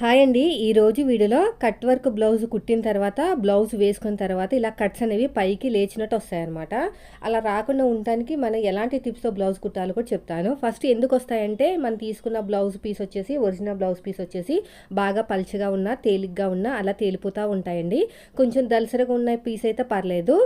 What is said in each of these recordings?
Hi అండి. ఈరోజు వీడియోలో కట్ వర్క్ బ్లౌజ్ కుట్టిన తర్వాత బ్లౌజ్ వేసుకున్న తర్వాత ఇలా కట్స్ అనేవి పైకి లేచినట్టు వస్తాయన్నమాట. అలా రాకుండా ఉండటానికి మనం ఎలాంటి టిప్స్తో బ్లౌజ్ కుట్టాలో కూడా చెప్తాను. ఫస్ట్ ఎందుకు వస్తాయంటే మనం తీసుకున్న బ్లౌజ్ పీస్ వచ్చేసి ఒరిజినల్ బ్లౌజ్ పీస్ వచ్చేసి బాగా పలుచగా ఉన్న తేలిగ్గా ఉన్న అలా తేలిపోతూ ఉంటాయండి. కొంచెం దలసరగా ఉన్న పీస్ అయితే పర్లేదు.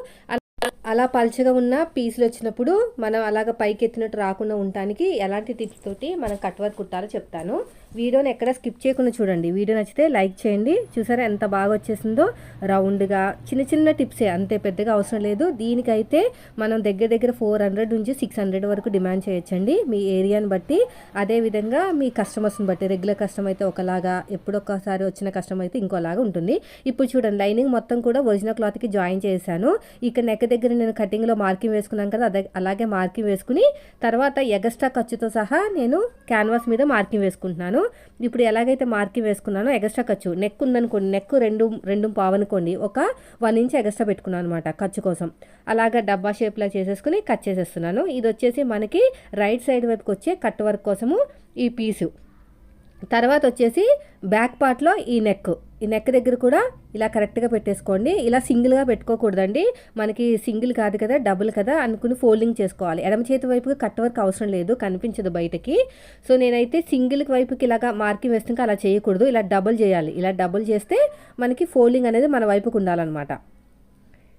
అలా పలుచగా ఉన్న పీసులు వచ్చినప్పుడు మనం అలాగ పైకి ఎత్తినట్టు రాకుండా ఉండటానికి ఎలాంటి టిప్స్ తోటి మనం కట్ వర్క్ కుట్టాలో చెప్తాను. వీడియోని ఎక్కడ స్కిప్ చేయకుండా చూడండి. వీడియో నచ్చితే లైక్ చేయండి. చూసారా ఎంత బాగా వచ్చేసిందో? రౌండ్గా చిన్న చిన్న టిప్సే అంతే పెద్దగా అవసరం లేదు. దీనికైతే మనం దగ్గర దగ్గర ఫోర్ హండ్రెడ్ నుంచి సిక్స్ హండ్రెడ్ వరకు డిమాండ్ చేయొచ్చండి. మీ ఏరియాని బట్టి అదేవిధంగా మీ కస్టమర్స్ని బట్టి రెగ్యులర్ కస్టమర్ అయితే ఒకలాగా ఎప్పుడొక్కసారి వచ్చిన కస్టమర్ అయితే ఇంకోలాగా ఉంటుంది. ఇప్పుడు చూడండి లైనింగ్ మొత్తం కూడా ఒరిజినల్ క్లాత్కి జాయిన్ చేశాను. ఇక్కడ నెక్క దగ్గర నేను కటింగ్లో మార్కింగ్ వేసుకున్నాను కదా అదే అలాగే మార్కింగ్ వేసుకుని తర్వాత ఎగస్ట్రా ఖర్చుతో సహా నేను క్యాన్వాస్ మీద మార్కింగ్ వేసుకుంటున్నాను. ఇప్పుడు ఎలాగైతే మార్కింగ్ వేసుకున్నానో ఎగస్ట్రా ఖర్చు నెక్ ఉందనుకోండి నెక్ రెండు రెండు పావనుకోండి ఒక వన్ ఇంచ్ ఎగస్ట్రా పెట్టుకున్నాను అనమాట ఖర్చు కోసం. అలాగా డబ్బా షేప్లో చేసేసుకుని కట్ చేసేస్తున్నాను. ఇది వచ్చేసి మనకి రైట్ సైడ్ వైపుకి వచ్చే కట్ వర్క్ కోసము ఈ పీసు తర్వాత వచ్చేసి బ్యాక్ పార్ట్లో ఈ నెక్. ఈ నెక్ దగ్గర కూడా ఇలా కరెక్ట్గా పెట్టేసుకోండి. ఇలా సింగిల్గా పెట్టుకోకూడదండి. మనకి సింగిల్ కాదు కదా డబుల్ కదా అనుకుని ఫోల్డింగ్ చేసుకోవాలి. ఎడమ చేతి వైపుకి కట్ వర్క్ అవసరం లేదు కనిపించదు బయటకి. సో నేనైతే సింగిల్ వైపుకి ఇలాగా మార్కింగ్ వేస్తుంటే అలా చేయకూడదు. ఇలా డబుల్ చేయాలి. ఇలా డబుల్ చేస్తే మనకి ఫోల్డింగ్ అనేది మన వైపుకి ఉండాలన్నమాట.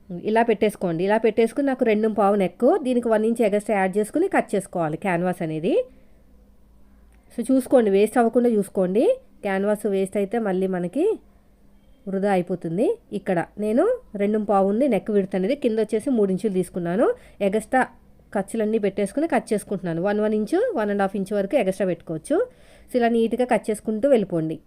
ఇలా పెట్టేసుకోండి. ఇలా పెట్టేసుకుని నాకు రెండు పావు నెక్ దీనికి వన్ ఇంచ్ ఎగస్ట్రా యాడ్ చేసుకుని కట్ చేసుకోవాలి క్యాన్వాస్ అనేది. సో చూసుకోండి వేస్ట్ అవ్వకుండా చూసుకోండి. క్యాన్వాస్ వేస్ట్ అయితే మళ్ళీ మనకి వృధా అయిపోతుంది. ఇక్కడ నేను రెండు పావు ఉంది నెక్ విడత అనేది కింద వచ్చేసి మూడు ఇంచులు తీసుకున్నాను. ఎగస్ట్రా ఖర్చులన్నీ పెట్టేసుకుని కట్ చేసుకుంటున్నాను. One one inch one and half inch వరకు ఎగస్ట్రా పెట్టుకోవచ్చు. సో ఇలా నీట్గా కట్ చేసుకుంటూ వెళ్ళిపోండి.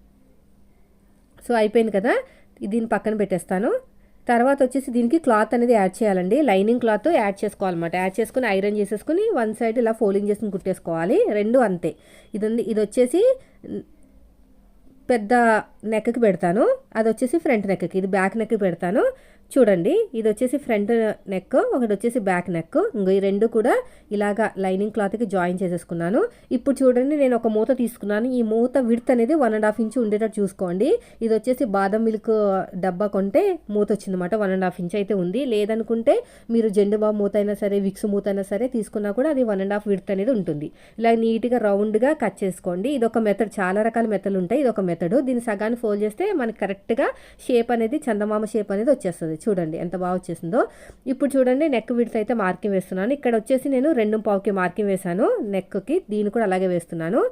సో అయిపోయింది కదా? దీన్ని పక్కన పెట్టేస్తాను. తర్వాత వచ్చేసి దీనికి క్లాత్ అనేది యాడ్ చేయాలండి. లైనింగ్ క్లాత్ యాడ్ చేసుకోవాలన్నమాట. యాడ్ చేసుకుని ఐరన్ చేసేసుకుని వన్ సైడ్ ఇలా ఫోల్డింగ్ చేసుకుని కుట్టేసుకోవాలి. రెండు అంతే. ఇది ఇది వచ్చేసి పెద్ద నెక్కి పెడతాను. అది వచ్చేసి ఫ్రంట్ నెక్కి ఇది బ్యాక్ నెక్కి పెడతాను. చూడండి ఇది వచ్చేసి ఫ్రంట్ నెక్ ఒకటి వచ్చేసి బ్యాక్ నెక్. ఇంకో ఈ రెండు కూడా ఇలాగా లైనింగ్ క్లాత్కి జాయిన్ చేసేసుకున్నాను. ఇప్పుడు చూడండి నేను ఒక మూత తీసుకున్నాను. ఈ మూత విడత్ అనేది వన్ అండ్ హాఫ్ ఇంచ్ ఉండేటట్టు చూసుకోండి. ఇది వచ్చేసి బాదం మిల్క్ డబ్బా కొంటే మూత వచ్చిందన్నమాట వన్ అండ్ హాఫ్ ఇంచ్ అయితే ఉంది. లేదనుకుంటే మీరు జెండు బాబు మూత అయినా సరే విక్స్ మూత అయినా సరే తీసుకున్నా కూడా అది వన్ అండ్ హాఫ్ విడత్ అనేది ఉంటుంది. ఇలా నీట్గా రౌండ్గా కట్ చేసుకోండి. ఇది ఒక మెథడ్ చాలా రకాల మెథడ్లు ఉంటాయి. ఇది ఒక మెథడ్. దీన్ని సగాన్ని ఫోల్డ్ చేస్తే మనకి కరెక్ట్గా షేప్ అనేది చందమామ షేప్ అనేది వచ్చేస్తుంది. చూడండి ఎంత బాగా వచ్చేసిందో. ఇప్పుడు చూడండి నెక్ విడ్త్ అయితే మార్కింగ్ వేస్తున్నాను. ఇక్కడ వచ్చేసి నేను రెండు పావుకి మార్కింగ్ వేశాను. నెక్కి దీన్ని కూడా అలాగే వేస్తున్నాను.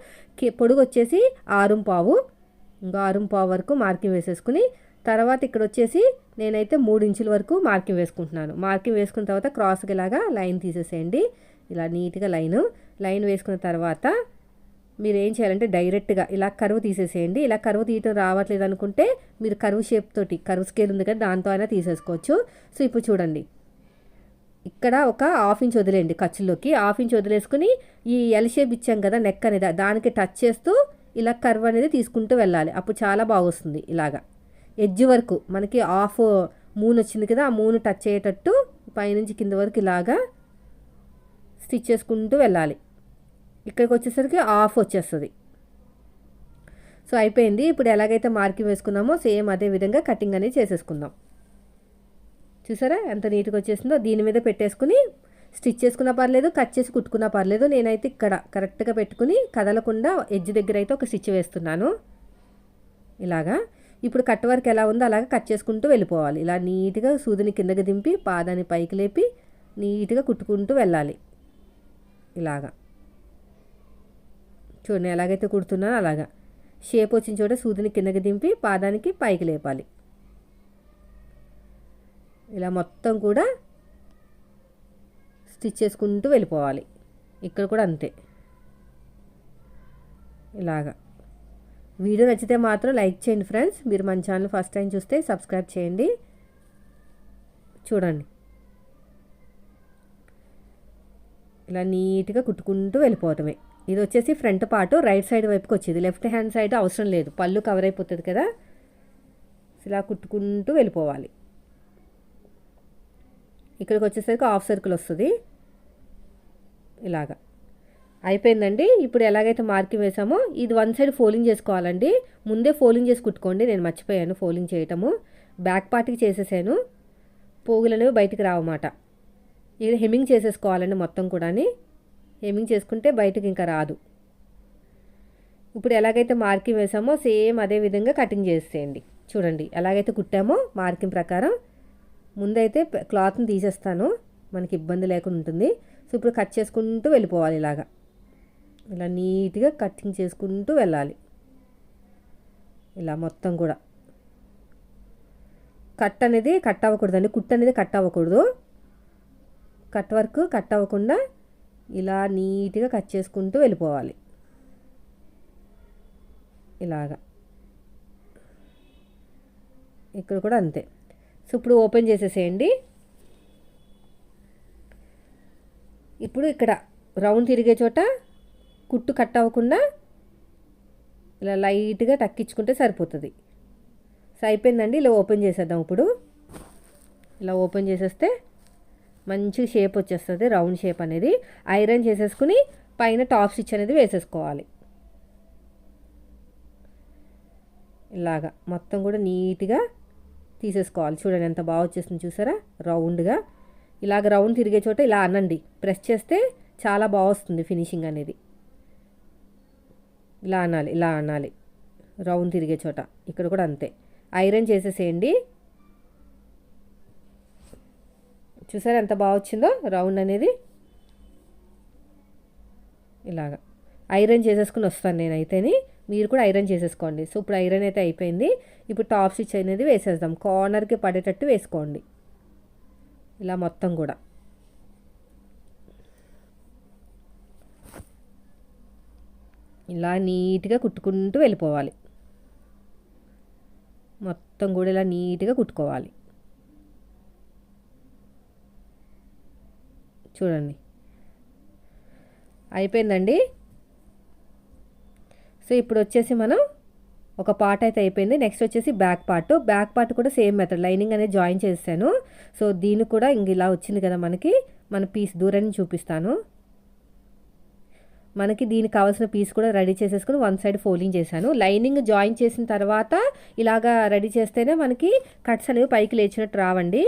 పొడుగు వచ్చేసి ఆరు పావు. ఇంకా ఆరు పావు వరకు మార్కింగ్ వేసేసుకుని తర్వాత ఇక్కడ వచ్చేసి నేనైతే మూడు ఇంచుల వరకు మార్కింగ్ వేసుకుంటున్నాను. మార్కింగ్ వేసుకున్న తర్వాత క్రాస్కి ఇలాగా లైన్ తీసేసేయండి. ఇలా నీట్గా లైను లైన్ వేసుకున్న తర్వాత మీరు ఏం చేయాలంటే డైరెక్ట్గా ఇలా కరువు తీసేసేయండి. ఇలా కరువు తీయటం రావట్లేదు అనుకుంటే మీరు కరువు షేప్ తోటి కరువు స్కేల్ ఉంది కదా దాంతో అయినా తీసేసుకోవచ్చు. సో ఇప్పుడు చూడండి. ఇక్కడ ఒక హాఫ్ ఇంచ్ వదిలేయండి ఖర్చులోకి హాఫ్ ఇంచ్ వదిలేసుకుని ఈ ఎల్ షేప్ ఇచ్చాం కదా నెక్ అనేది దానికి టచ్ చేస్తూ ఇలా కర్వ్ అనేది తీసుకుంటూ వెళ్ళాలి. అప్పుడు చాలా బాగొస్తుంది ఇలాగా. ఎడ్జ్ వరకు మనకి హాఫ్ మూన్ వచ్చింది కదా ఆ మూన్ టచ్ అయ్యేటట్టు పైనుంచి కింద వరకు ఇలాగా స్టిచ్ చేసుకుంటూ వెళ్ళాలి. ఇక్కడికి వచ్చేసరికి ఆఫ్ వచ్చేస్తుంది. సో అయిపోయింది. ఇప్పుడు ఎలాగైతే మార్కింగ్ వేసుకున్నామో సేమ్ అదే విధంగా కటింగ్ అనేది చేసేసుకుందాం. చూసారా? ఎంత నీట్గా వచ్చేసిందో? దీని మీద పెట్టేసుకుని స్టిచ్ చేసుకున్నా పర్లేదు కట్ చేసి కుట్టుకున్నా పర్లేదు. నేనైతే ఇక్కడ కరెక్ట్గా పెట్టుకుని కదలకుండా ఎడ్జ్ దగ్గర అయితే ఒక స్టిచ్ వేస్తున్నాను. ఇలాగా. ఇప్పుడు కట్ వర్క్ ఎలా ఉందో అలాగా కట్ చేసుకుంటూ వెళ్ళిపోవాలి. ఇలా నీట్గా సూదిని కిందకి దింపి పాదాన్ని పైకి లేపి నీట్గా కుట్టుకుంటూ వెళ్ళాలి. ఇలాగా. చూడండి ఎలాగైతే కుడుతున్నానో అలాగా. షేప్ వచ్చిన చోట సూదిని కిందకి దింపి పాదానికి పైకి లేపాలి. ఇలా మొత్తం కూడా స్టిచ్ చేసుకుంటూ వెళ్ళిపోవాలి. ఇక్కడ కూడా అంతే. ఇలాగా. వీడియో నచ్చితే మాత్రం లైక్ చేయండి ఫ్రెండ్స్. మీరు మన ఛానల్ ఫస్ట్ టైం చూస్తే సబ్స్క్రైబ్ చేయండి. చూడండి. ఇలా నీట్గా కుట్టుకుంటూ వెళ్ళిపోవటమే. ఇది వచ్చేసి ఫ్రంట్ పార్ట్ రైట్ సైడ్ వైపుకి వచ్చేది. లెఫ్ట్ హ్యాండ్ సైడ్ అవసరం లేదు. పళ్ళు కవర్ అయిపోతుంది కదా? ఇలా కుట్టుకుంటూ వెళ్ళిపోవాలి. ఇక్కడికి వచ్చేసరికి హాఫ్ సర్కిల్ వస్తుంది. ఇలాగా. అయిపోయిందండి. ఇప్పుడు ఎలాగైతే మార్కింగ్ వేసామో ఇది వన్ సైడ్ ఫోలింగ్ చేసుకోవాలండి. ముందే ఫోలింగ్ చేసి కుట్టుకోండి. నేను మర్చిపోయాను ఫోలింగ్ చేయటము. బ్యాక్ పార్ట్కి చేసేసాను. పోగులు అనేవి బయటికి రావన్నమాట ఇది హెమ్మింగ్ చేసేసుకోవాలండి మొత్తం కూడా హెమ్మింగ్ చేసుకుంటే బయటకు ఇంకా రాదు. ఇప్పుడు ఎలాగైతే మార్కింగ్ వేసామో సేమ్ అదే విధంగా కటింగ్ చేసేయండి. చూడండి ఎలాగైతే కుట్టామో మార్కింగ్ ప్రకారం ముందైతే క్లాత్ని తీసేస్తాను. మనకి ఇబ్బంది లేకుండా ఉంటుంది. సో ఇప్పుడు కట్ చేసుకుంటూ వెళ్ళిపోవాలి ఇలాగా. ఇలా నీట్గా కటింగ్ చేసుకుంటూ వెళ్ళాలి. ఇలా మొత్తం కూడా. కట్ అనేది కట్ అవ్వకూడదండి. కుట్ అనేది కట్ అవ్వకూడదు. కట్ వర్క్ కట్ అవ్వకుండా ఇలా నీట్గా కట్ చేసుకుంటూ వెళ్ళిపోవాలి. ఇలాగా. ఇక్కడ కూడా అంతే. సో ఇప్పుడు ఓపెన్ చేసేసేయండి. ఇప్పుడు ఇక్కడ రౌండ్ తిరిగే చోట కుట్టు కట్ అవ్వకుండా ఇలా లైట్గా తక్కించుకుంటే సరిపోతుంది. సో అయిపోయిందండి. ఇలా ఓపెన్ చేసేద్దాం ఇప్పుడు. ఇలా ఓపెన్ చేసేస్తే మంచి షేప్ వచ్చేస్తుంది రౌండ్ షేప్ అనేది. ఐరన్ చేసేసుకుని పైన టాప్ స్టిచ్ అనేది వేసేసుకోవాలి. ఇలాగా మొత్తం కూడా నీట్గా తీసేసుకోవాలి. చూడండి ఎంత బాగా వచ్చేస్తుంది చూసారా? రౌండ్గా ఇలాగ రౌండ్ తిరిగే చోట ఇలా అనండి. ప్రెస్ చేస్తే చాలా బాగా వస్తుంది ఫినిషింగ్ అనేది. ఇలా అనాలి ఇలా అనాలి. రౌండ్ తిరిగే చోట. ఇక్కడ కూడా అంతే. ఐరన్ చేసేసేయండి. చూసారా ఎంత బాగా వచ్చిందో? రౌండ్ అనేది. ఇలాగా. ఐరన్ చేసేసుకుని వస్తాను నేనైతేని. మీరు కూడా ఐరన్ చేసేసుకోండి. సో ఇప్పుడు ఐరన్ అయితే అయిపోయింది. ఇప్పుడు టాప్ స్టిచ్ అనేది వేసేద్దాం. కార్నర్కి పడేటట్టు వేసుకోండి. ఇలా మొత్తం కూడా. ఇలా నీట్గా కుట్టుకుంటూ వెళ్ళిపోవాలి. మొత్తం కూడా ఇలా నీట్గా కుట్టుకోవాలి. చూడండి. అయిపోయిందండి? సో ఇప్పుడు వచ్చేసి మనం ఒక పార్ట్ అయితే అయిపోయింది. నెక్స్ట్ వచ్చేసి బ్యాక్ పార్ట్ బ్యాక్ పార్ట్ కూడా సేమ్ మెథడ్ లైనింగ్ అనేది జాయిన్ చేశాను సో దీనికి కూడా ఇంక ఇలా వచ్చింది కదా మనకి. మన పీస్ దూరాన్ని చూపిస్తాను. మనకి దీనికి కావాల్సిన పీస్ కూడా రెడీ చేసేసుకుని వన్ సైడ్ ఫోల్డింగ్ చేశాను. లైనింగ్ జాయిన్ చేసిన తర్వాత ఇలాగా రెడీ చేస్తేనే మనకి కట్స్ అనేవి పైకి లేచినట్టు రావండి.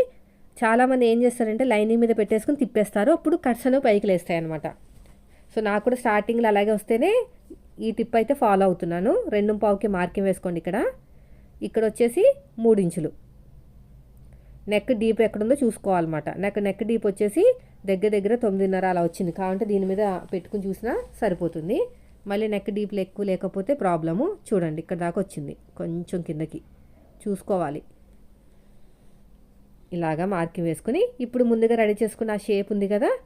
చాలామంది ఏం చేస్తారంటే లైనింగ్ మీద పెట్టేసుకుని తిప్పేస్తారు. అప్పుడు కట్స్ అనేవి పైకి లేస్తాయి అనమాట సో నాకు కూడా స్టార్టింగ్లో అలాగే వస్తేనే ఈ టిప్ అయితే ఫాలో అవుతున్నాను. రెండు పావుకి మార్కింగ్ వేసుకోండి ఇక్కడ. ఇక్కడ వచ్చేసి మూడు ఇంచులు. నెక్ డీప్ ఎక్కడుందో చూసుకోవాలన్నమాట. నెక్ నెక్ డీప్ వచ్చేసి దగ్గర దగ్గర తొమ్మిదిన్నర అలా వచ్చింది. కాబట్టి దీని మీద పెట్టుకుని చూసినా సరిపోతుంది. మళ్ళీ నెక్ డీప్లు ఎక్కువ లేకపోతే ప్రాబ్లము. చూడండి ఇక్కడ దాకా వచ్చింది. కొంచెం కిందకి. చూసుకోవాలి. ఇలాగా మార్కింగ్ వేసుకుని ఇప్పుడు ముందుగా రెడీ చేసుకున్న ఆ షేప్ ఉంది కదా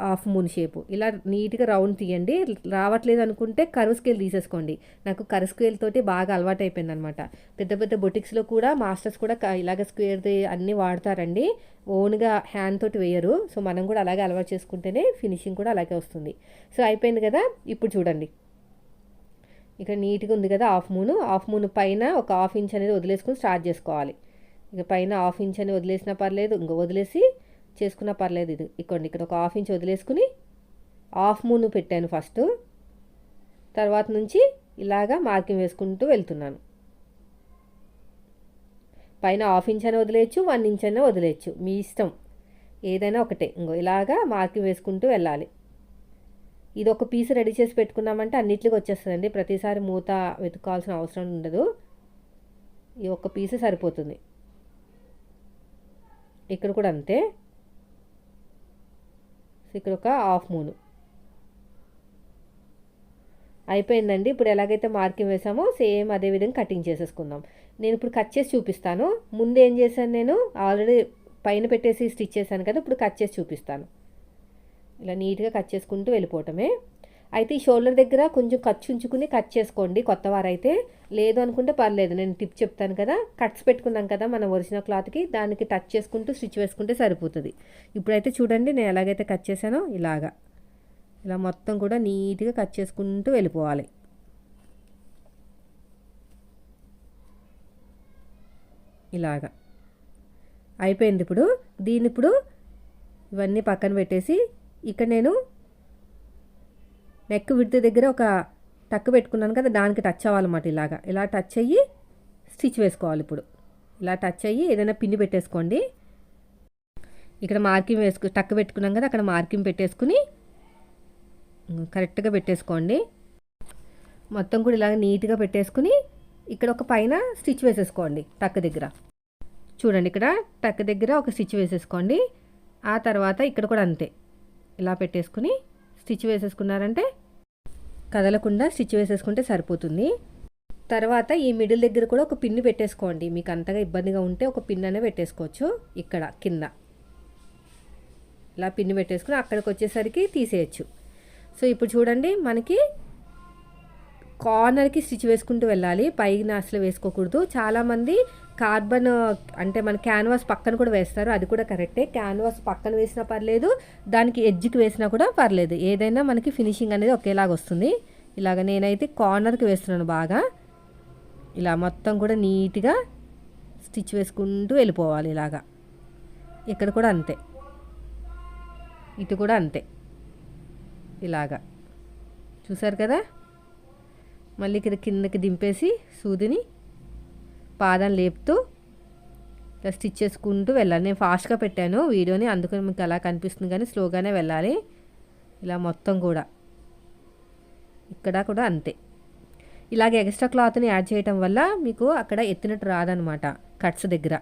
హాఫ్ మూన్ షేపు. ఇలా నీట్గా రౌండ్ తీయండి. రావట్లేదు అనుకుంటే కరువు స్కేల్ తీసేసుకోండి. నాకు కరువు స్కేల్ తోటి బాగా అలవాటు అయిపోయింది అనమాట పెద్ద పెద్ద బొటిక్స్లో కూడా మాస్టర్స్ కూడా ఇలాగ స్క్వేర్ది అన్నీ వాడతారండి. ఓన్గా హ్యాండ్ తోటి వేయరు. సో మనం కూడా అలాగే అలవాటు చేసుకుంటేనే ఫినిషింగ్ కూడా అలాగే వస్తుంది. సో అయిపోయింది కదా? ఇప్పుడు చూడండి. ఇక్కడ నీట్గా ఉంది కదా హాఫ్ మూన్. హాఫ్ మూన్ పైన ఒక హాఫ్ ఇంచ్ అనేది వదిలేసుకుని స్టార్ట్ చేసుకోవాలి. ఇక పైన హాఫ్ ఇంచ్ అని వదిలేసినా పర్లేదు ఇంక వదిలేసి చేసుకున్నా పర్లేదు ఇది. ఇక్కడ ఇక్కడ ఒక హాఫ్ ఇంచ్ వదిలేసుకుని హాఫ్ మూన్ పెట్టాను ఫస్ట్. తర్వాత నుంచి ఇలాగా మార్కింగ్ వేసుకుంటూ వెళ్తున్నాను. పైన హాఫ్ ఇంచ్ అని వదిలేయచ్చు వన్ ఇంచ్ అయినా వదిలేయచ్చు. మీ ఇష్టం. ఏదైనా ఒకటే. ఇంకో ఇలాగా మార్కింగ్ వేసుకుంటూ వెళ్ళాలి. ఇది ఒక పీస్ రెడీ చేసి పెట్టుకున్నామంటే అన్నిటికి వచ్చేస్తుందండి. ప్రతిసారి మూత వెతుక్కోవాల్సిన అవసరం ఉండదు. ఈ ఒక్క పీస్ సరిపోతుంది. ఇక్కడ కూడా అంతే. ఇక్కడ ఒక హాఫ్ మూన్. అయిపోయిందండి. ఇప్పుడు ఎలాగైతే మార్కింగ్ వేసామో సేమ్ అదే విధంగా కటింగ్ చేసేసుకుందాం. నేను ఇప్పుడు కట్ చేసి చూపిస్తాను. ముందు ఏం చేశాను నేను? ఆల్రెడీ పైన పెట్టేసి స్టిచ్ చేశాను కదా ఇప్పుడు కట్ చేసి చూపిస్తాను. ఇలా నీట్గా కట్ చేసుకుంటూ వెళ్ళిపోవటమే. అయితే ఈ షోల్డర్ దగ్గర కొంచెం ఖర్చు ఉంచుకుని కట్ చేసుకోండి కొత్త వారైతే లేదు అనుకుంటే పర్లేదు నేను టిప్ చెప్తాను కదా. కట్స్ పెట్టుకున్నాం కదా మన ఒరిజినల్ క్లాత్కి దానికి టచ్ చేసుకుంటూ స్టిచ్ వేసుకుంటే సరిపోతుంది. ఇప్పుడైతే చూడండి నేను ఎలాగైతే కట్ చేశానో ఇలాగా. ఇలా మొత్తం కూడా నీట్గా కట్ చేసుకుంటూ వెళ్ళిపోవాలి. ఇలాగా. అయిపోయింది ఇప్పుడు. దీన్ని ఇప్పుడు ఇవన్నీ పక్కన పెట్టేసి ఇక్కడ నేను నెక్ విడత దగ్గర ఒక టక్ పెట్టుకున్నాను కదా దానికి టచ్ అవ్వాలన్నమాట ఇలాగా. ఇలా టచ్ అయ్యి స్టిచ్ వేసుకోవాలి ఇప్పుడు. ఇలా టచ్ అయ్యి ఏదైనా పిన్ని పెట్టేసుకోండి. ఇక్కడ మార్కింగ్ వేసుకు టక్ పెట్టుకున్నాం కదా అక్కడ మార్కింగ్ పెట్టేసుకుని కరెక్ట్గా పెట్టేసుకోండి. మొత్తం కూడా ఇలాగ నీట్గా పెట్టేసుకుని ఇక్కడ ఒక పైన స్టిచ్ వేసేసుకోండి టక్ దగ్గర. చూడండి ఇక్కడ టక్ దగ్గర ఒక స్టిచ్ వేసేసుకోండి. ఆ తర్వాత ఇక్కడ కూడా అంతే. ఇలా పెట్టేసుకుని స్టిచ్ వేసేసుకున్నారంటే? కదలకుండా స్టిచ్ వేసేసుకుంటే సరిపోతుంది. తర్వాత ఈ మిడిల్ దగ్గర కూడా ఒక పిన్ను పెట్టేసుకోండి. మీకు అంతగా ఇబ్బందిగా ఉంటే ఒక పిన్ అనే పెట్టేసుకోవచ్చు ఇక్కడ కింద. ఇలా పిన్ను పెట్టేసుకుని అక్కడికి వచ్చేసరికి తీసేయచ్చు. సో ఇప్పుడు చూడండి మనకి కార్నర్కి స్టిచ్ వేసుకుంటూ వెళ్ళాలి. పైన అసలు వేసుకోకూడదు. చాలామంది కార్బన్ అంటే మన క్యాన్వాస్ పక్కన కూడా వేస్తారు. అది కూడా కరెక్టే. క్యాన్వాస్ పక్కన వేసినా పర్లేదు. దానికి ఎడ్జ్కి వేసినా కూడా పర్లేదు. ఏదైనా మనకి ఫినిషింగ్ అనేది ఒకేలాగా వస్తుంది. ఇలాగ నేనైతే కార్నర్కి వేస్తున్నాను బాగా. ఇలా మొత్తం కూడా నీట్గా స్టిచ్ వేసుకుంటూ వెళ్ళిపోవాలి ఇలాగా. ఇక్కడ కూడా అంతే. ఇటు కూడా అంతే. ఇలాగా. చూసారు కదా? మళ్ళీ ఇక్కడ కిందకి దింపేసి సూదిని పాదం లేపుతూ ఇలా స్టిచ్ చేసుకుంటూ వెళ్ళాలి. నేను ఫాస్ట్గా పెట్టాను వీడియోని అందుకని మీకు అలా కనిపిస్తుంది కానీ స్లోగానే వెళ్ళాలి. ఇలా మొత్తం కూడా. ఇక్కడ కూడా అంతే. ఇలాగ ఎక్స్ట్రా క్లాత్ని యాడ్ చేయటం వల్ల మీకు అక్కడ ఎత్తినట్టు రాదనమాట కట్స్ దగ్గర.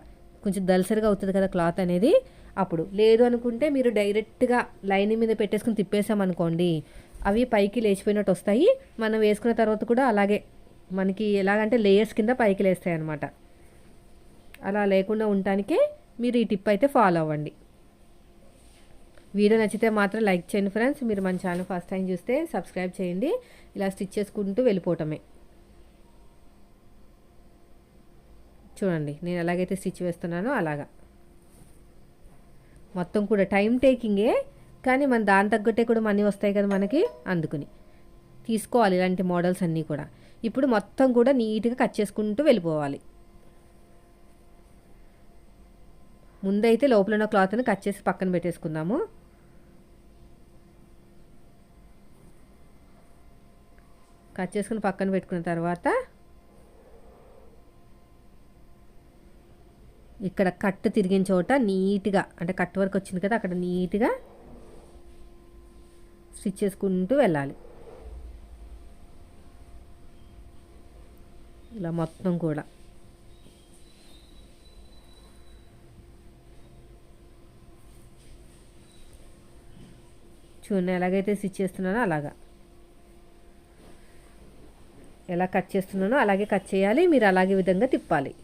కొంచెం దలసరిగా అవుతుంది కదా క్లాత్ అనేది. అప్పుడు లేదు అనుకుంటే మీరు డైరెక్ట్గా లైన్ మీద పెట్టేసుకుని తిప్పేసామనుకోండి అవి పైకి లేచిపోయినట్టు వస్తాయి. మనం వేసుకున్న తర్వాత కూడా అలాగే మనకి ఎలాగంటే లేయర్స్ కింద పైకి లేస్తాయి అనమాట అలా లేకుండా ఉండటానికే మీరు ఈ టిప్ అయితే ఫాలో అవ్వండి. వీడియో నచ్చితే మాత్రం లైక్ చేయండి ఫ్రెండ్స్ మీరు మన ఛానల్ ఫస్ట్ టైం చూస్తే సబ్స్క్రైబ్ చేయండి. ఇలా స్టిచ్ చేసుకుంటూ వెళ్ళిపోవటమే. చూడండి నేను ఎలాగైతే స్టిచ్ వేస్తున్నానో అలాగా. మొత్తం కూడా టైం టేకింగే కానీ మన దాని తగ్గట్టే కూడా మనీ వస్తాయి కదా మనకి అందుకుని. తీసుకోవాలి ఇలాంటి మోడల్స్ అన్నీ కూడా. ఇప్పుడు మొత్తం కూడా నీట్గా కట్ చేసుకుంటూ వెళ్ళిపోవాలి. ముందైతే లోపల ఉన్న క్లాత్ని కట్ చేసి పక్కన పెట్టేసుకుందాము. కట్ చేసుకుని పక్కన పెట్టుకున్న తర్వాత ఇక్కడ కట్ తిరిగిన చోట నీట్గా అంటే కట్ వరకు వచ్చింది కదా అక్కడ నీట్గా స్టిచ్ చేసుకుంటూ వెళ్ళాలి. ఇలా మొత్తం కూడా. చూడండి ఎలాగైతే స్టిచ్ చేస్తున్నానో అలాగా. ఎలా కట్ చేస్తున్నానో అలాగే కట్ చేయాలి. మీరు అలాగే విధంగా తిప్పాలి.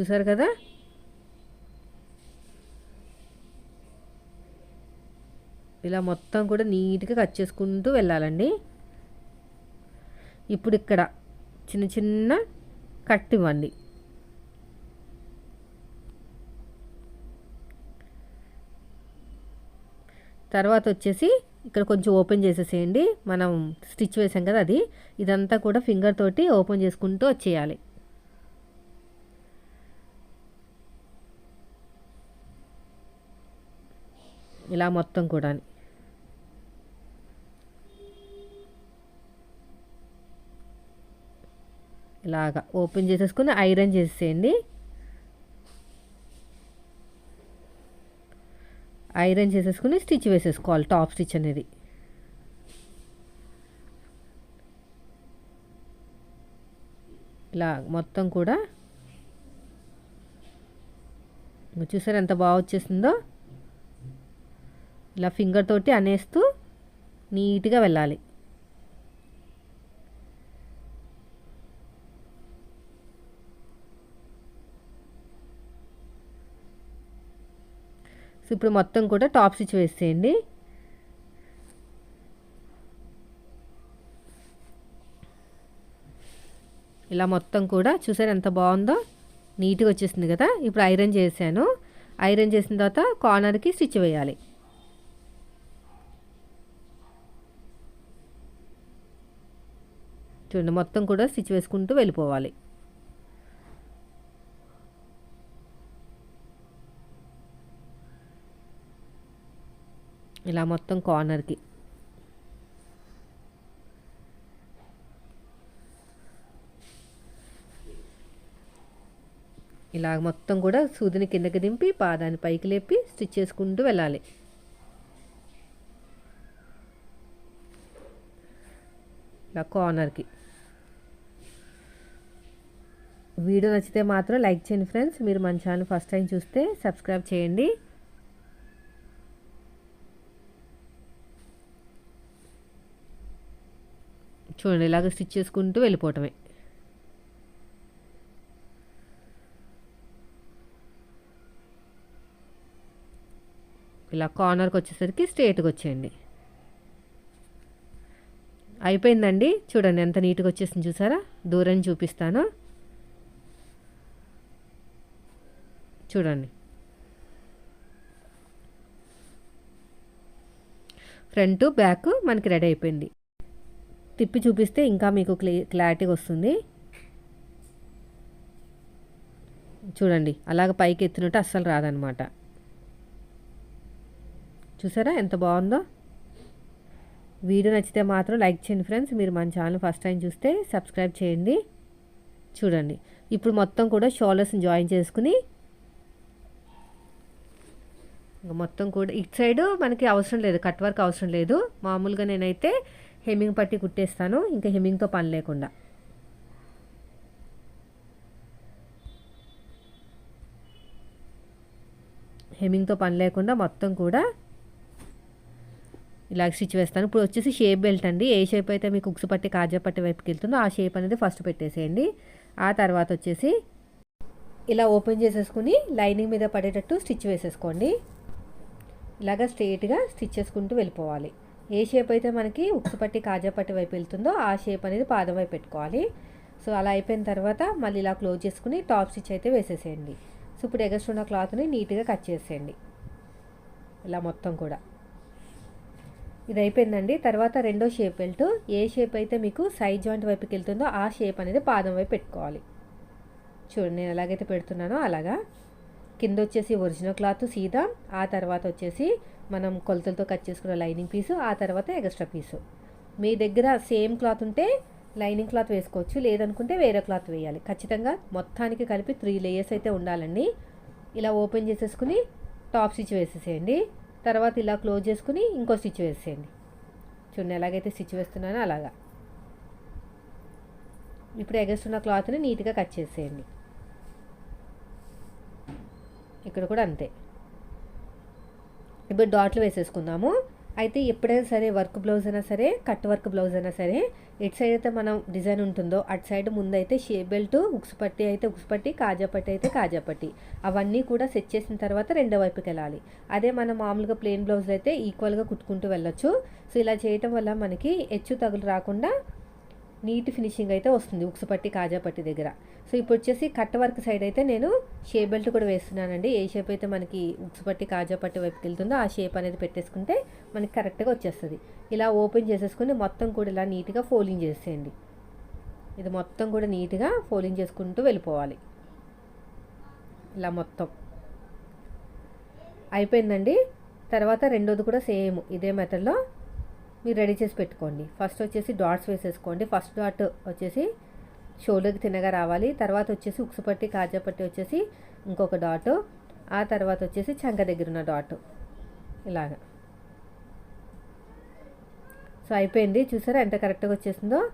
చూసారు కదా? ఇలా మొత్తం కూడా నీట్గా కట్ చేసుకుంటూ వెళ్ళాలండి. ఇప్పుడు ఇక్కడ చిన్న చిన్న కట్ ఇవ్వండి. తర్వాత వచ్చేసి ఇక్కడ కొంచెం ఓపెన్ చేసేసేయండి. మనం స్టిచ్ వేసాం కదా అది. ఇదంతా కూడా ఫింగర్ తోటి ఓపెన్ చేసుకుంటూ వచ్చేయాలి. ఇలా మొత్తం కూడా ఇలాగా ఓపెన్ చేసేసుకుని ఐరన్ చేసేయండి. ఐరన్ చేసేసుకుని స్టిచ్ వేసేసుకోవాలి టాప్ స్టిచ్ అనేది. ఇలా మొత్తం కూడా చూసారు ఎంత బాగా వచ్చేసిందో? ఇలా ఫింగర్ తోటి అనేస్తూ నీట్గా వెళ్ళాలి. సో ఇప్పుడు మొత్తం కూడా టాప్ స్టిచ్ వేసేయండి. ఇలా మొత్తం కూడా చూసారు ఎంత బాగుందో? నీట్గా వచ్చేసింది కదా? ఇప్పుడు ఐరన్ చేశాను. ఐరన్ చేసిన తర్వాత కార్నర్కి స్టిచ్ వేయాలి. చూడండి మొత్తం కూడా స్టిచ్ వేసుకుంటూ వెళ్ళిపోవాలి. ఇలా మొత్తం కార్నర్కి ఇలా మొత్తం కూడా సూదిని కిందకి దింపి పాదాన్ని పైకి లేపి స్టిచ్ చేసుకుంటూ వెళ్ళాలి. ఇలా కార్నర్కి వీడియో నచ్చితే మాత్రం లైక్ చేయండి ఫ్రెండ్స్. మీరు మన ఛానల్ ఫస్ట్ టైం చూస్తే సబ్స్క్రైబ్ చేయండి. చూడండి ఇలాగ స్టిచ్ చేసుకుంటూ వెళ్ళిపోవటమే. ఇలా కార్నర్కి వచ్చేసరికి స్ట్రేట్గా వచ్చేయండి. అయిపోయిందండి. చూడండి ఎంత నీట్గా వచ్చేసింది చూసారా? దూరం చూపిస్తాను. చూడండి. ఫ్రంట్ బ్యాక్ మనకి రెడీ అయిపోయింది. తిప్పి చూపిస్తే ఇంకా మీకు క్లారిటీ వస్తుంది. చూడండి అలాగ పైకి ఎత్తినట్టు అస్సలు రాదనమాట. చూసారా ఎంత బాగుందో? వీడియో నచ్చితే మాత్రం లైక్ చేయండి ఫ్రెండ్స్. మీరు మన ఛానల్ ఫస్ట్ టైం చూస్తే సబ్స్క్రైబ్ చేయండి. చూడండి ఇప్పుడు మొత్తం కూడా షోల్డర్స్ని జాయిన్ చేసుకుని మొత్తం కూడా ఇటు సైడు మనకి అవసరం లేదు కట్ వర్క్ అవసరం లేదు. మామూలుగా నేనైతే హెమ్మింగ్ పట్టి కుట్టేస్తాను ఇంకా హెమ్మింగ్తో పని లేకుండా. హెమ్మింగ్తో పని లేకుండా మొత్తం కూడా ఇలా స్టిచ్ వేస్తాను. ఇప్పుడు వచ్చేసి షేప్ బెల్ట్ అండి. ఏ షేప్ అయితే మీకు ఉక్సు పట్టి కాజా పట్టి వైపుకి వెళ్తుందో ఆ షేప్ అనేది ఫస్ట్ పెట్టేసేయండి. ఆ తర్వాత వచ్చేసి ఇలా ఓపెన్ చేసేసుకుని లైనింగ్ మీద పడేటట్టు స్టిచ్ వేసేసుకోండి. ఇలాగ స్ట్రెయిట్గా స్టిచ్ చేసుకుంటూ వెళ్ళిపోవాలి. ఏ షేప్ అయితే మనకి ఉక్సు పట్టి కాజా పట్టి వైపు వెళ్తుందో ఆ షేప్ అనేది పాదం వైపు పెట్టుకోవాలి. సో అలా అయిపోయిన తర్వాత మళ్ళీ ఇలా క్లోజ్ చేసుకుని టాప్ స్టిచ్ అయితే వేసేసేయండి. సో ఇప్పుడు ఎగస్ట్రున్న క్లాత్ని నీట్గా కట్ చేసేయండి. ఇలా మొత్తం కూడా. ఇది అయిపోయిందండి. తర్వాత రెండో షేప్ బెల్ట్ ఏ షేప్ అయితే మీకు సైడ్ జాయింట్ వైపుకి వెళ్తుందో ఆ షేప్ అనేది పాదం వైపు పెట్టుకోవాలి. చూడండి నేను ఎలాగైతే పెడుతున్నానో అలాగా. కింద వచ్చేసి ఒరిజినల్ క్లాత్ సీదా ఆ తర్వాత వచ్చేసి మనం కొలతలతో కట్ చేసుకున్న లైనింగ్ పీసు ఆ తర్వాత ఎక్స్ట్రా పీసు. మీ దగ్గర సేమ్ క్లాత్ ఉంటే లైనింగ్ క్లాత్ వేసుకోవచ్చు లేదనుకుంటే వేరే క్లాత్ వేయాలి. ఖచ్చితంగా మొత్తానికి కలిపి త్రీ లేయర్స్ అయితే ఉండాలండి. ఇలా ఓపెన్ చేసేసుకుని టాప్ స్టిచ్ వేసేసేయండి. తర్వాత ఇలా క్లోజ్ చేసుకుని ఇంకో స్టిచ్ వేసేయండి. చూడండి ఎలాగైతే స్టిచ్ వేస్తున్నానో అలాగా. ఇప్పుడు ఎగస్తున్న క్లాత్ని నీట్గా కట్ చేసేయండి. ఇక్కడ కూడా అంతే. ఇప్పుడు డాట్లు వేసేసుకుందాము. అయితే ఎప్పుడైనా సరే వర్క్ బ్లౌజ్ అయినా సరే కట్ వర్క్ బ్లౌజ్ అయినా సరే ఎటు సైడ్ అయితే మనం డిజైన్ ఉంటుందో అటు సైడ్ ముందైతే షేప్ బెల్ట్ ఉక్సుపట్టి అయితే ఉక్సుపట్టి పట్టి కాజా పట్టి అయితే కాజా పట్టి. అవన్నీ కూడా సెట్ చేసిన తర్వాత రెండో వైపుకి వెళ్ళాలి. అదే మనం మామూలుగా ప్లెయిన్ బ్లౌజ్ అయితే ఈక్వల్గా కుట్టుకుంటూ వెళ్ళొచ్చు. సో ఇలా చేయటం వల్ల మనకి హెచ్చు తగులు రాకుండా నీట్ ఫినిషింగ్ అయితే వస్తుంది ఉక్సుపట్టి పట్టి కాజా పట్టి దగ్గర. సో ఇప్పుడు వచ్చేసి కట్ వర్క్ సైడ్ అయితే నేను షేప్ బెల్ట్ కూడా వేస్తున్నానండి. ఏ షేప్ అయితే మనకి ఉక్స్ పట్టి కాజా పట్టి వైపుకి వెళ్తుందో ఆ షేప్ అనేది పెట్టేసుకుంటే మనకి కరెక్ట్గా వచ్చేస్తుంది. ఇలా ఓపెన్ చేసేసుకుని మొత్తం కూడా ఇలా నీట్గా ఫోల్డింగ్ చేసేయండి. ఇది మొత్తం కూడా నీట్గా ఫోల్డింగ్ చేసుకుంటూ వెళ్ళిపోవాలి. ఇలా మొత్తం. అయిపోయిందండి. తర్వాత రెండోది కూడా సేమ్ ఇదే మెథడ్లో మీరు రెడీ చేసి పెట్టుకోండి. ఫస్ట్ వచ్చేసి డాట్స్ వేసేసుకోండి. ఫస్ట్ డాట్ వచ్చేసి షోలోకి తిన్నగా రావాలి. తర్వాత వచ్చేసి ఉక్సు పట్టి కాజా పట్టి వచ్చేసి ఇంకొక డాట్. ఆ తర్వాత వచ్చేసి చంక దగ్గర ఉన్న డాట్. ఇలాగా. సో అయిపోయింది. చూసారా ఎంత కరెక్ట్గా వచ్చేసిందో?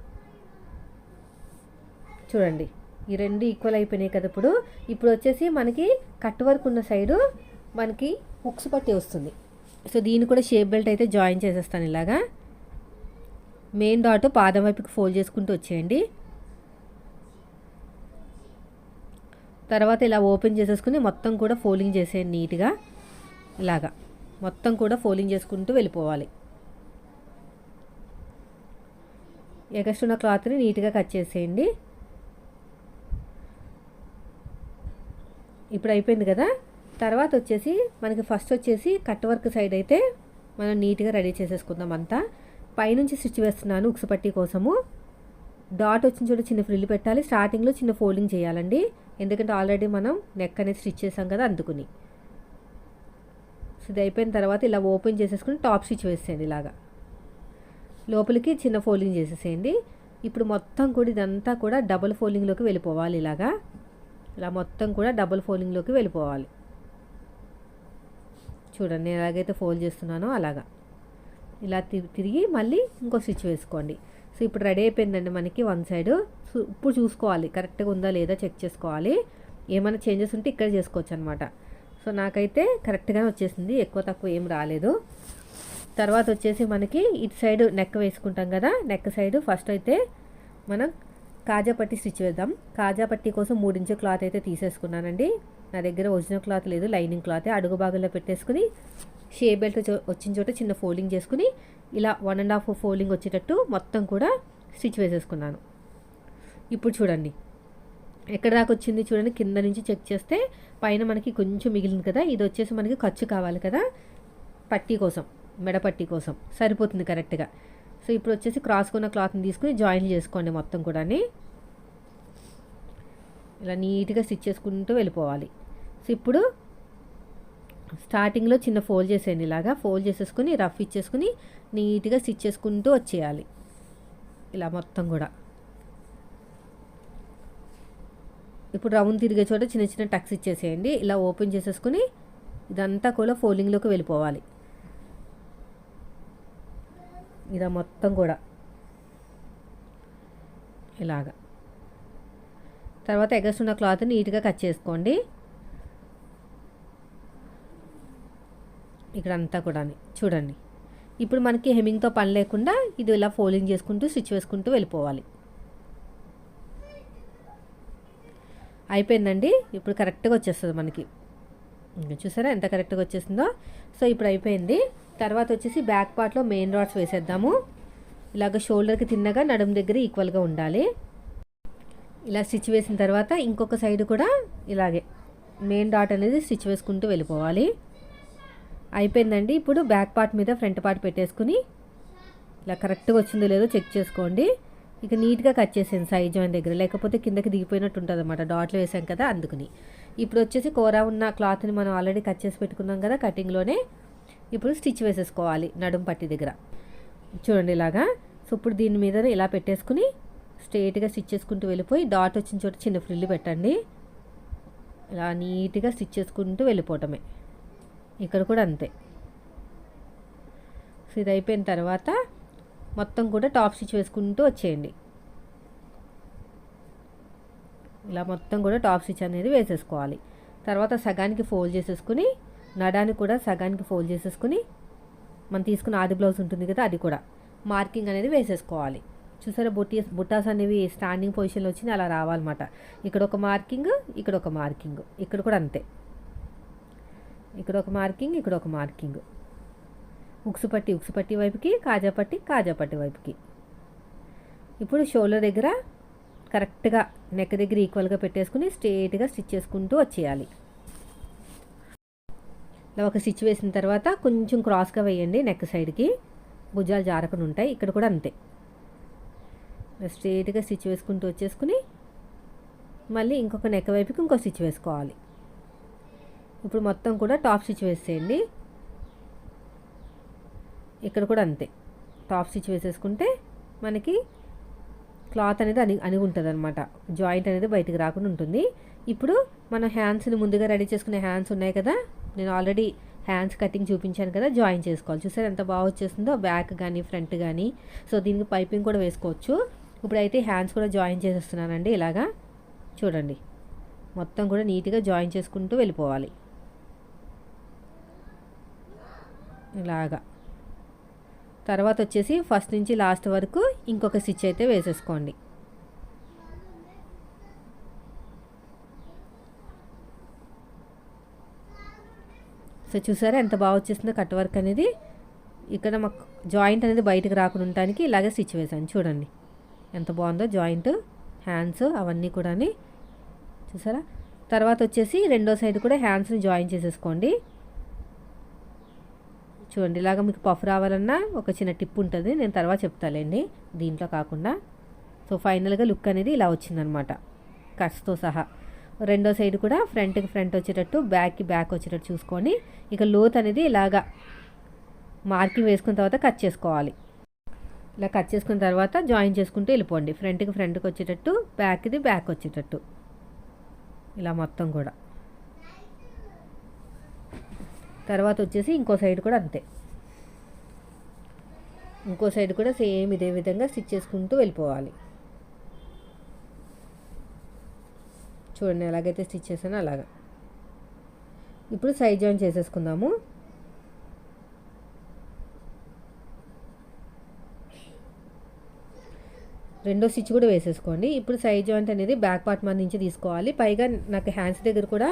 చూడండి. ఈ రెండు ఈక్వల్ అయిపోయినాయి కదా ఇప్పుడు. ఇప్పుడు వచ్చేసి మనకి కట్ వర్క్ ఉన్న సైడు మనకి హుక్స్ పట్టి వస్తుంది. సో దీన్ని కూడా షేప్ బెల్ట్ అయితే జాయిన్ చేసేస్తాను ఇలాగా. మెయిన్ డాట్ పాదం వైపుకి ఫోల్డ్ చేసుకుంటూ వచ్చేయండి. తర్వాత ఇలా ఓపెన్ చేసేసుకుని మొత్తం కూడా ఫోలింగ్ చేసేయండి నీట్గా ఇలాగా మొత్తం కూడా ఫోలింగ్ చేసుకుంటూ వెళ్ళిపోవాలి. ఎగస్టున్న క్లాత్ని నీట్గా కట్ చేసేయండి. ఇప్పుడు అయిపోయింది కదా? తర్వాత వచ్చేసి మనకి ఫస్ట్ వచ్చేసి కట్ వర్క్ సైడ్ అయితే మనం నీట్గా రెడీ చేసేసుకుందాం అంతా. పైనుంచి స్టిచ్ వేస్తున్నాను ఉక్సుపట్టి కోసము. డాట్ వచ్చిన చోట చిన్న ఫ్రిల్ పెట్టాలి. స్టార్టింగ్లో చిన్న ఫోల్డింగ్ చేయాలండి. ఎందుకంటే ఆల్రెడీ మనం నెక్ అనేది స్టిచ్ చేసాం కదా అందుకుని. సో ఇది అయిపోయిన తర్వాత ఇలా ఓపెన్ చేసేసుకుని టాప్ స్టిచ్ వేసేయండి ఇలాగా. లోపలికి చిన్న ఫోల్డింగ్ చేసేసేయండి. ఇప్పుడు మొత్తం కూడా ఇదంతా కూడా డబుల్ ఫోల్డింగ్లోకి వెళ్ళిపోవాలి ఇలాగా. ఇలా మొత్తం కూడా డబుల్ ఫోల్డింగ్లోకి వెళ్ళిపోవాలి. చూడండి నేను ఎలాగైతే ఫోల్డ్ చేస్తున్నానో అలాగా. ఇలా తి- తిరిగి మళ్ళీ ఇంకో స్టిచ్ వేసుకోండి. ఇప్పుడు రెడీ అయిపోయిందండి మనకి వన్ సైడ్ ఇప్పుడు చూసుకోవాలి. కరెక్ట్గా ఉందా లేదా చెక్ చేసుకోవాలి. ఏమైనా చేంజెస్ ఉంటే ఇక్కడ చేసుకోవచ్చు అనమాట సో నాకైతే కరెక్ట్గానే వచ్చేసింది. ఎక్కువ తక్కువ ఏం రాలేదు. తర్వాత వచ్చేసి మనకి ఇటు సైడ్ నెక్ వేసుకుంటాం కదా. నెక్ సైడ్ ఫస్ట్ అయితే మనం కాజాపట్టి స్టిచ్ వేద్దాం కాజాపట్టి కోసం మూడించు క్లాత్ అయితే తీసేసుకున్నానండి. నా దగ్గర ఒరిజినల్ క్లాత్ లేదు లైనింగ్ క్లాత్ అడుగు భాగంలో పెట్టేసుకుని షే బెల్ట్ చో- వచ్చిన చోట చిన్న ఫోల్డింగ్ చేసుకుని ఇలా వన్ అండ్ హాఫ్ ఫోల్డింగ్ వచ్చేటట్టు మొత్తం కూడా స్టిచ్ వేసేసుకున్నాను. ఇప్పుడు చూడండి. ఎక్కడ దాకా వచ్చింది చూడండి. కింద నుంచి చెక్ చేస్తే పైన మనకి కొంచెం మిగిలింది కదా. ఇది వచ్చేసి మనకి ఖర్చు కావాలి కదా. పట్టీ కోసం మెడ పట్టీ కోసం. సరిపోతుంది కరెక్ట్గా సో ఇప్పుడు వచ్చేసి క్రాస్కున్న క్లాత్ని తీసుకుని జాయిన్ చేసుకోండి మొత్తం కూడా ఇలా నీట్గా స్టిచ్ చేసుకుంటూ వెళ్ళిపోవాలి. సో ఇప్పుడు స్టార్టింగ్లో చిన్న ఫోల్డ్ చేసేయండి ఇలాగా. ఫోల్డ్ చేసేసుకుని రఫ్ ఇచ్చేసుకుని నీట్గా స్టిచ్ చేసుకుంటూ వచ్చేయాలి. ఇలా మొత్తం కూడా. ఇప్పుడు రౌండ్ తిరిగే చోట చిన్న చిన్న టక్స్ ఇచ్చేసేయండి. ఇలా ఓపెన్ చేసేసుకుని ఇదంతా కూడా ఫోల్డింగ్లోకి వెళ్ళిపోవాలి. ఇలా మొత్తం కూడా. ఇలాగా. తర్వాత ఎగస్ట్ ఉన్న క్లాత్ నీట్గా కట్ చేసుకోండి. ఇక్కడ అంతా కూడా చూడండి. ఇప్పుడు మనకి హెమింగ్తో పని లేకుండా ఇది ఇలా ఫోల్డింగ్ చేసుకుంటూ స్టిచ్ వేసుకుంటూ వెళ్ళిపోవాలి. అయిపోయిందండి. ఇప్పుడు కరెక్ట్గా వచ్చేస్తుంది మనకి. ఇంకా చూసారా ఎంత కరెక్ట్గా వచ్చేసిందో? సో ఇప్పుడు అయిపోయింది. తర్వాత వచ్చేసి బ్యాక్ పార్ట్లో మెయిన్ రాడ్స్ వేసేద్దాము. ఇలాగ షోల్డర్కి తిన్నగా నడుము దగ్గర ఈక్వల్గా ఉండాలి. ఇలా స్టిచ్ వేసిన తర్వాత ఇంకొక సైడ్ కూడా ఇలాగే మెయిన్ డాట్ అనేది స్టిచ్ వేసుకుంటూ వెళ్ళిపోవాలి. అయిపోయిందండి. ఇప్పుడు బ్యాక్ పార్ట్ మీద ఫ్రంట్ పార్ట్ పెట్టేసుకుని ఇలా కరెక్ట్గా వచ్చిందో లేదో చెక్ చేసుకోండి. ఇక నీట్గా కట్ చేసాను సైజ్ జాయిన్ దగ్గర. లేకపోతే కిందకి దిగిపోయినట్టు ఉంటుంది అనమాట డాట్లు వేసాం కదా అందుకుని. ఇప్పుడు వచ్చేసి కూర ఉన్న క్లాత్ని మనం ఆల్రెడీ కట్ చేసి పెట్టుకున్నాం కదా కటింగ్లోనే ఇప్పుడు స్టిచ్ వేసేసుకోవాలి నడుం పట్టి దగ్గర. చూడండి ఇలాగా. సో ఇప్పుడు దీని మీద ఇలా పెట్టేసుకుని స్ట్రేట్గా స్టిచ్ చేసుకుంటూ వెళ్ళిపోయి డాట్ వచ్చిన చోట చిన్న ఫ్రిల్లు పెట్టండి. ఇలా నీట్గా స్టిచ్ చేసుకుంటూ వెళ్ళిపోవటమే. ఇక్కడ కూడా అంతే. సో ఇది అయిపోయిన తర్వాత మొత్తం కూడా టాప్ స్టిచ్ వేసుకుంటూ వచ్చేయండి. ఇలా మొత్తం కూడా టాప్ స్టిచ్ అనేది వేసేసుకోవాలి. తర్వాత సగానికి ఫోల్డ్ చేసేసుకుని నడాన్ని కూడా సగానికి ఫోల్డ్ చేసేసుకుని మనం తీసుకున్న ఆది బ్లౌజ్ ఉంటుంది కదా అది కూడా మార్కింగ్ అనేది వేసేసుకోవాలి. చూసారా బుట్టి బుట్టాస్ అనేవి స్టాండింగ్ పొజిషన్లో వచ్చింది అలా రావాలన్నమాట. ఇక్కడ ఒక మార్కింగ్ ఇక్కడ ఒక మార్కింగ్ ఇక్కడ కూడా అంతే. ఇక్కడ ఒక మార్కింగ్ ఇక్కడ ఒక మార్కింగ్. ఉక్సు పట్టి ఉక్సు పట్టి వైపుకి కాజా పట్టి కాజా పట్టి వైపుకి. ఇప్పుడు షోల్డర్ దగ్గర కరెక్ట్గా నెక్ దగ్గర ఈక్వల్గా పెట్టేసుకుని స్ట్రేట్గా స్టిచ్ చేసుకుంటూ వచ్చేయాలి. ఇలా ఒక స్టిచ్ వేసిన తర్వాత కొంచెం క్రాస్గా వేయండి నెక్ సైడ్కి. భుజాలు జారకుండా ఉంటాయి. ఇక్కడ కూడా అంతే. స్ట్రేట్గా స్టిచ్ వేసుకుంటూ వచ్చేసుకుని మళ్ళీ ఇంకొక నెక్ వైపుకి ఇంకో స్టిచ్ వేసుకోవాలి. ఇప్పుడు మొత్తం కూడా టాప్ స్టిచ్ వేసేయండి. ఇక్కడ కూడా అంతే. టాప్ స్టిచ్ వేసేసుకుంటే మనకి క్లాత్ అనేది అని అనిగుంటుంది అనమాట జాయింట్ అనేది బయటకు రాకుండా ఉంటుంది. ఇప్పుడు మన హ్యాండ్స్ని ముందుగా రెడీ చేసుకునే హ్యాండ్స్ ఉన్నాయి కదా? నేను ఆల్రెడీ హ్యాండ్స్ కటింగ్ చూపించాను కదా జాయిన్ చేసుకోవాలి. చూసారు ఎంత బాగా వచ్చేసిందో బ్యాక్ కానీ ఫ్రంట్ కానీ సో దీనికి పైపింగ్ కూడా వేసుకోవచ్చు. ఇప్పుడైతే హ్యాండ్స్ కూడా జాయిన్ చేసేస్తున్నానండి ఇలాగా. చూడండి. మొత్తం కూడా నీట్గా జాయిన్ చేసుకుంటూ వెళ్ళిపోవాలి. ఇలాగా. తర్వాత వచ్చేసి ఫస్ట్ నుంచి లాస్ట్ వరకు ఇంకొక స్టిచ్ అయితే వేసేసుకోండి. సో చూసారా ఎంత బాగా వచ్చేసిందో కట్ వర్క్ అనేది. ఇక్కడ మాకు జాయింట్ అనేది బయటకు రాకుండా ఉండటానికి ఇలాగే స్టిచ్ వేసాను. చూడండి. ఎంత బాగుందో జాయింట్ హ్యాండ్స్ అవన్నీ కూడా చూసారా? తర్వాత వచ్చేసి రెండో సైడ్ కూడా హ్యాండ్స్ని జాయిన్ చేసేసుకోండి. చూడండి ఇలాగా మీకు పఫ్ రావాలన్నా ఒక చిన్న టిప్ ఉంటుంది నేను తర్వాత చెప్తాలేండి. దీంట్లో కాకుండా సో ఫైనల్గా లుక్ అనేది ఇలా వచ్చిందనమాట కట్స్తో సహా. రెండో సైడ్ కూడా ఫ్రంట్కి ఫ్రంట్ వచ్చేటట్టు బ్యాక్కి బ్యాక్ వచ్చేటట్టు చూసుకొని ఇక లోత్ అనేది ఇలాగా మార్కింగ్ వేసుకున్న తర్వాత కట్ చేసుకోవాలి. ఇలా కట్ చేసుకున్న తర్వాత జాయిన్ చేసుకుంటూ వెళ్ళిపోండి ఫ్రంట్కి ఫ్రంట్కి వచ్చేటట్టు బ్యాక్ది బ్యాక్ వచ్చేటట్టు. ఇలా మొత్తం కూడా. తర్వాత వచ్చేసి ఇంకో సైడ్ కూడా అంతే. ఇంకో సైడ్ కూడా సేమ్ ఇదే విధంగా స్టిచ్ చేసుకుంటూ వెళ్ళిపోవాలి. చూడండి ఎలాగైతే స్టిచ్ చేసానో అలాగా. ఇప్పుడు సైడ్ జాయిన్ చేసేసుకుందాము. రెండో స్టిచ్ కూడా వేసేసుకోండి. ఇప్పుడు సైడ్ జాయింట్ అనేది బ్యాక్ పార్ట్ మన నుంచి తీసుకోవాలి. పైగా నాకు హ్యాండ్స్ దగ్గర కూడా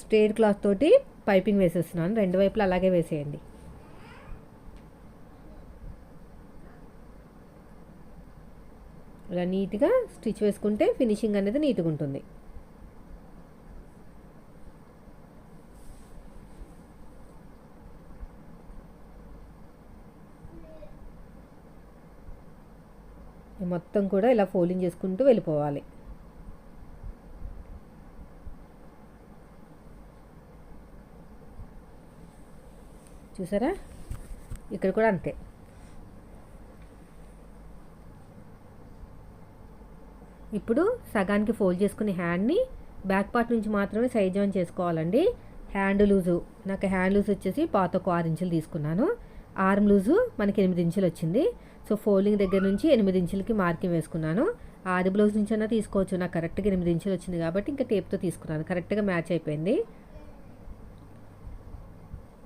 స్ట్రేట్ క్లాత్ తోటి పైపింగ్ వేసేస్తున్నాను. రెండు వైపులు అలాగే వేసేయండి. ఇలా నీట్గా స్టిచ్ వేసుకుంటే ఫినిషింగ్ అనేది నీట్గా ఉంటుంది. మొత్తం కూడా ఇలా ఫోల్డింగ్ చేసుకుంటూ వెళ్ళిపోవాలి. చూసారా? ఇక్కడ కూడా అంతే. ఇప్పుడు సగానికి ఫోల్డ్ చేసుకునే హ్యాండ్ని బ్యాక్ పార్ట్ నుంచి మాత్రమే సైజ్ జాయిన్ చేసుకోవాలండి. Hand loose. నాకు హ్యాండ్ లూజ్ వచ్చేసి పాత ఒక ఆరు ఇంచులు తీసుకున్నాను. ఆర్మ్ లూజు మనకి ఎనిమిది ఇంచులు వచ్చింది. సో ఫోల్డింగ్ దగ్గర నుంచి ఎనిమిది ఇంచులకి మార్కింగ్ వేసుకున్నాను. ఆది బ్లౌజ్ నుంచి అయినా తీసుకోవచ్చు. నాకు కరెక్ట్గా ఎనిమిది ఇంచులు వచ్చింది కాబట్టి ఇంకా టేప్తో తీసుకున్నాను. కరెక్ట్గా మ్యాచ్ అయిపోయింది.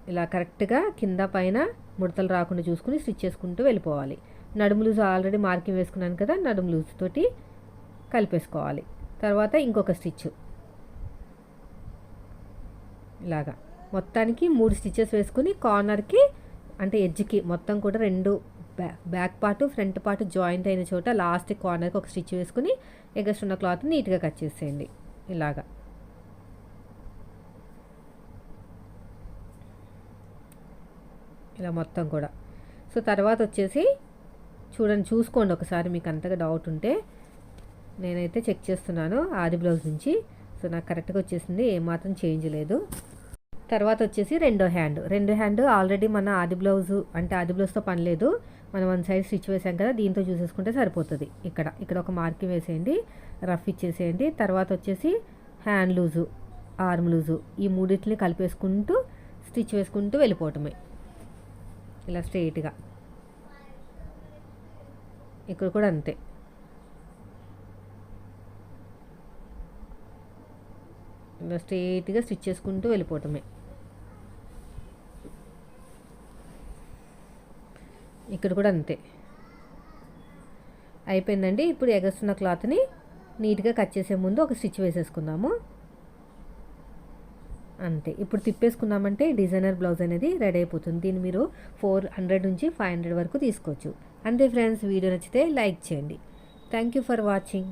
ఇలా కరెక్ట్గా కింద పైన ముడతలు రాకుండా చూసుకుని స్టిచ్ చేసుకుంటూ వెళ్ళిపోవాలి. నడుము లూజ్ ఆల్రెడీ మార్కింగ్ వేసుకున్నాను కదా నడుము లూజ్ తోటి కలిపేసుకోవాలి. తర్వాత ఇంకొక స్టిచ్. ఇలాగా. మొత్తానికి మూడు స్టిచెస్ వేసుకుని కార్నర్కి అంటే ఎడ్జ్కి మొత్తం కూడా రెండు back part front part joint అయిన చోట లాస్ట్ కార్నర్కి ఒక స్టిచ్ వేసుకుని ఎగస్ట్ ఉన్న క్లాత్ నీట్గా కట్ చేసేయండి. ఇలాగా. ఇలా మొత్తం కూడా. సో తర్వాత వచ్చేసి చూడండి చూసుకోండి ఒకసారి మీకు అంతగా డౌట్ ఉంటే. నేనైతే చెక్ చేస్తున్నాను ఆది బ్లౌజ్ నుంచి. సో నాకు కరెక్ట్గా వచ్చేసింది ఏమాత్రం చేంజ్ లేదు. తర్వాత వచ్చేసి రెండో హ్యాండ్ రెండో హ్యాండ్ ఆల్రెడీ మన ఆది బ్లౌజ్ అంటే ఆది బ్లౌజ్తో పని లేదు. మనం వన్ సైడ్ స్టిచ్ వేసాం కదా దీంతో చూసేసుకుంటే సరిపోతుంది. ఇక్కడ ఇక్కడ ఒక మార్కింగ్ వేసేయండి రఫ్ ఇచ్చేసేయండి. తర్వాత వచ్చేసి హ్యాండ్ లూజు ఆర్మ్ లూజు ఈ మూడింటిని కలిపేసుకుంటూ స్టిచ్ వేసుకుంటూ వెళ్ళిపోవటమే. ఇలా స్ట్రెయిట్గా. ఇక్కడ కూడా అంతే. ఇలా స్ట్రెయిట్గా స్టిచ్ చేసుకుంటూ వెళ్ళిపోవటమే. ఇక్కడ కూడా అంతే. అయిపోయిందండి. ఇప్పుడు ఎగస్తున్న క్లాత్ని నీట్గా కట్ చేసే ముందు ఒక స్టిచ్ వేసేసుకుందాము. అంతే. ఇప్పుడు తిప్పేసుకున్నామంటే డిజైనర్ బ్లౌజ్ అనేది రెడీ అయిపోతుంది. దీన్ని మీరు ఫోర్ హండ్రెడ్ నుంచి ఫైవ్ హండ్రెడ్ వరకు తీసుకోవచ్చు. అంతే ఫ్రెండ్స్ వీడియో నచ్చితే లైక్ చేయండి. Thank you for watching.